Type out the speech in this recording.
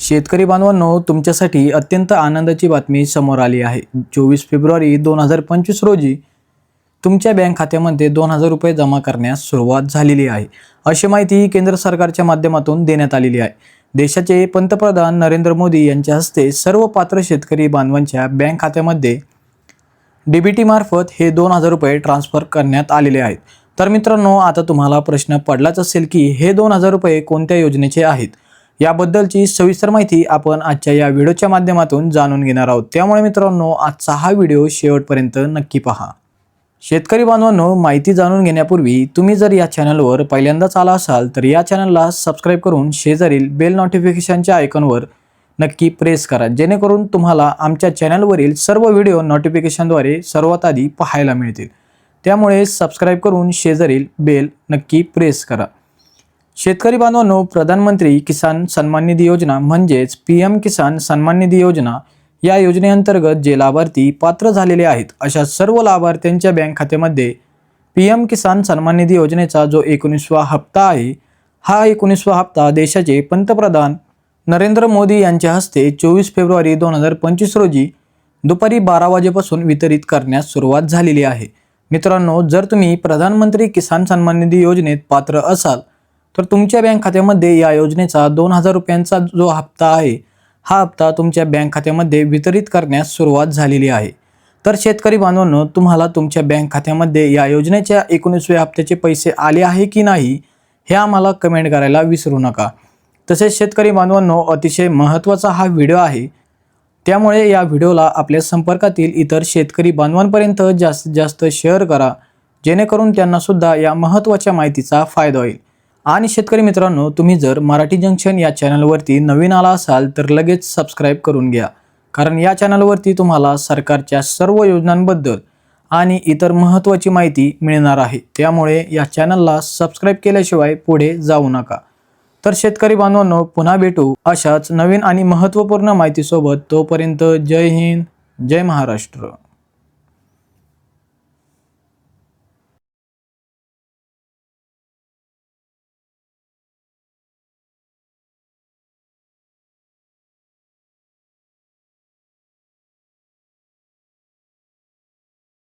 शेतकरी बांधवांनो तुमच्यासाठी अत्यंत आनंदाची बातमी समोर आली आहे. चोवीस फेब्रुवारी दोन हजार पंचवीस रोजी तुमच्या बँक खात्यामध्ये दोन हजार रुपये जमा करण्यास सुरुवात झालेली आहे. अशी माहिती केंद्र सरकारच्या माध्यमातून देण्यात आलेली आहे. देशाचे पंतप्रधान नरेंद्र मोदी यांच्या हस्ते सर्व पात्र शेतकरी बांधवांच्या बँक खात्यामध्ये डीबीटी मार्फत हे दोन हजार रुपये ट्रान्स्फर करण्यात आलेले आहेत. तर मित्रांनो आता तुम्हाला प्रश्न पडलाच असेल की हे दोन हजार रुपये कोणत्या योजनेचे आहेत? याबद्दलची सविस्तर माहिती आपण आजच्या या व्हिडिओच्या माध्यमातून जाणून घेणार आहोत. त्यामुळे मित्रांनो आजचा हा व्हिडिओ शेवटपर्यंत नक्की पहा. शेतकरी बांधवांनो माहिती जाणून घेण्यापूर्वी तुम्ही जर या चॅनलवर पहिल्यांदाच आला असाल तर या चॅनलला सबस्क्राईब करून शेजारील बेल नोटिफिकेशनच्या आयकॉनवर नक्की प्रेस करा. जेणेकरून तुम्हाला आमच्या चॅनलवरील सर्व व्हिडिओ नोटिफिकेशनद्वारे सर्वात आधी पाहायला मिळतील. त्यामुळे सबस्क्राईब करून शेजारील बेल नक्की प्रेस करा. शेतकरी बांधवांनो प्रधानमंत्री किसान सन्मान निधी योजना म्हणजेच पी एम किसान सन्मान निधी योजना या योजनेअंतर्गत जे लाभार्थी पात्र झालेले आहेत अशा सर्व लाभार्थ्यांच्या बँक खात्यामध्ये पी एम किसान सन्मान निधी योजनेचा जो एकोणीसवा हप्ता आहे हा एकोणीसवा हप्ता देशाचे पंतप्रधान नरेंद्र मोदी यांच्या हस्ते चोवीस फेब्रुवारी दोन हजार पंचवीस रोजी दुपारी बारा वाजेपासून वितरित करण्यास सुरुवात झालेली आहे. मित्रांनो जर तुम्ही प्रधानमंत्री किसान सन्मान निधी योजनेत पात्र असाल तर तुमच्या बँक खात्यामध्ये या योजनेचा दोन हजार रुपयांचा जो हप्ता आहे हा हप्ता तुमच्या बँक खात्यामध्ये वितरित करण्यास सुरुवात झालेली आहे. तर शेतकरी बांधवांनो तुम्हाला तुमच्या बँक खात्यामध्ये या योजनेच्या एकोणीसव्या हप्त्याचे पैसे आले आहे की नाही हे आम्हाला कमेंट करायला विसरू नका. तसेच शेतकरी बांधवांनो अतिशय महत्त्वाचा हा व्हिडिओ आहे. त्यामुळे या व्हिडिओला आपल्या संपर्कातील इतर शेतकरी बांधवांपर्यंत जास्तीत जास्त शेअर करा जेणेकरून त्यांनासुद्धा या महत्त्वाच्या माहितीचा फायदा होईल. आणि शेतकरी मित्रांनो तुम्ही जर मराठी जंक्शन या चॅनलवरती नवीन आला असाल तर लगेच सबस्क्राईब करून घ्या. कारण या चॅनलवरती तुम्हाला सरकारच्या सर्व योजनांबद्दल आणि इतर महत्त्वाची माहिती मिळणार आहे. त्यामुळे या चॅनलला सबस्क्राईब केल्याशिवाय पुढे जाऊ नका. तर शेतकरी बांधवांनो पुन्हा भेटू अशाच नवीन आणि महत्त्वपूर्ण माहितीसोबत. तोपर्यंत जय हिंद जय महाराष्ट्र.